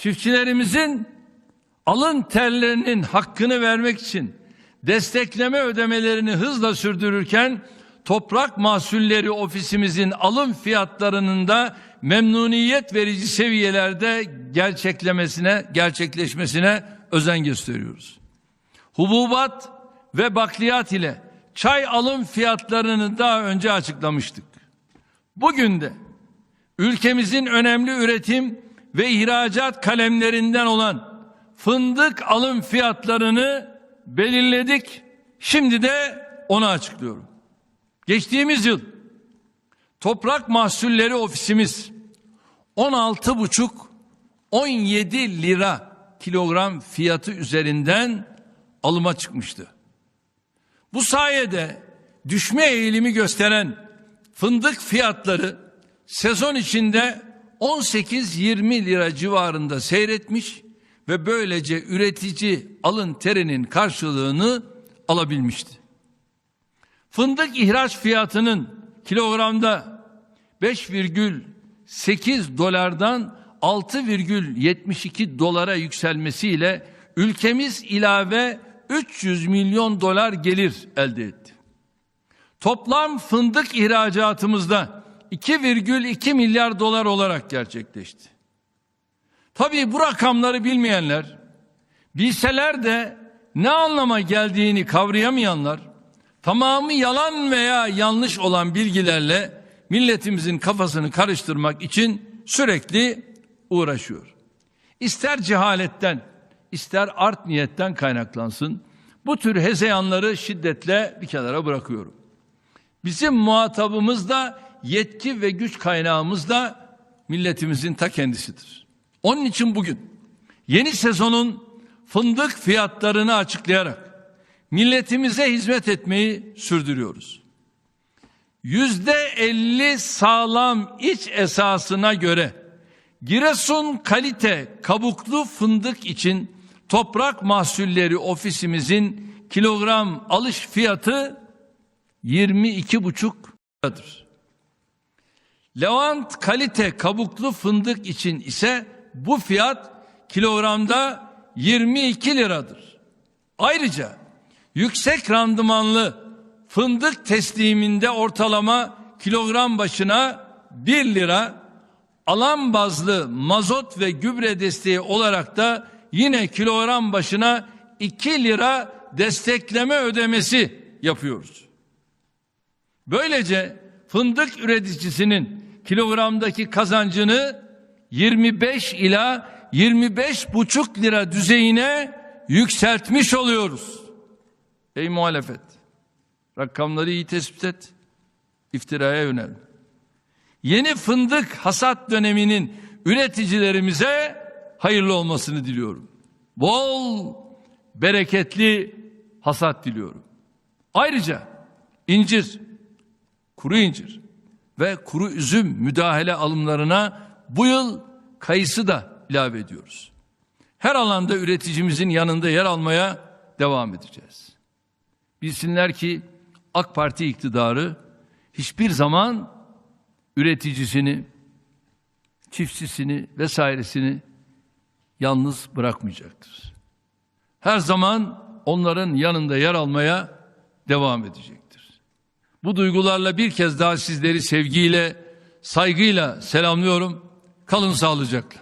Çiftçilerimizin alın terlerinin hakkını vermek için destekleme ödemelerini hızla sürdürürken toprak mahsulleri ofisimizin alım fiyatlarının da memnuniyet verici seviyelerde gerçeklemesine, gerçekleşmesine özen gösteriyoruz. Hububat ve bakliyat ile çay alım fiyatlarını daha önce açıklamıştık. Bugün de ülkemizin önemli üretim ve ihracat kalemlerinden olan fındık alım fiyatlarını belirledik. Şimdi de onu açıklıyorum. Geçtiğimiz yıl Toprak Mahsulleri Ofisimiz 16,5 17 lira kilogram fiyatı üzerinden alıma çıkmıştı. Bu sayede düşme eğilimi gösteren fındık fiyatları sezon içinde 18-20 lira civarında seyretmiş ve böylece üretici alın terinin karşılığını alabilmişti. Fındık ihraç fiyatının kilogramda 5,8 dolardan 6,72 dolara yükselmesiyle ülkemiz ilave 300 milyon dolar gelir elde etti. Toplam fındık ihracatımızda 2,2 milyar dolar olarak gerçekleşti. Tabii bu rakamları bilmeyenler, bilseler de ne anlama geldiğini kavrayamayanlar, tamamı yalan veya yanlış olan bilgilerle milletimizin kafasını karıştırmak için sürekli uğraşıyor. İster cehaletten, ister art niyetten kaynaklansın, bu tür hezeyanları şiddetle bir kenara bırakıyorum. Bizim muhatabımız da yetki ve güç kaynağımız da milletimizin ta kendisidir. Onun için bugün yeni sezonun fındık fiyatlarını açıklayarak milletimize hizmet etmeyi sürdürüyoruz. Yüzde elli sağlam iç esasına göre Giresun kalite kabuklu fındık için toprak mahsulleri ofisimizin kilogram alış fiyatı 22,5 liradır. Levant kalite kabuklu fındık için ise bu fiyat kilogramda 22 liradır. Ayrıca yüksek randımanlı fındık tesliminde ortalama kilogram başına 1 lira, alan bazlı mazot ve gübre desteği olarak da yine kilogram başına 2 lira destekleme ödemesi yapıyoruz. Böylece fındık üreticisinin kilogramdaki kazancını 25 ila 25 buçuk lira düzeyine yükseltmiş oluyoruz. Ey muhalefet, rakamları iyi tespit et, iftiraya yönel. Yeni fındık hasat döneminin üreticilerimize hayırlı olmasını diliyorum. Bol, bereketli hasat diliyorum. Ayrıca incir, kuru incir ve kuru üzüm müdahale alımlarına bu yıl kayısı da ilave ediyoruz. Her alanda üreticimizin yanında yer almaya devam edeceğiz. Bilsinler ki AK Parti iktidarı hiçbir zaman üreticisini, çiftçisini vesairesini yalnız bırakmayacaktır. Her zaman onların yanında yer almaya devam edecektir. Bu duygularla bir kez daha sizleri sevgiyle, saygıyla selamlıyorum. Kalın sağlıcakla.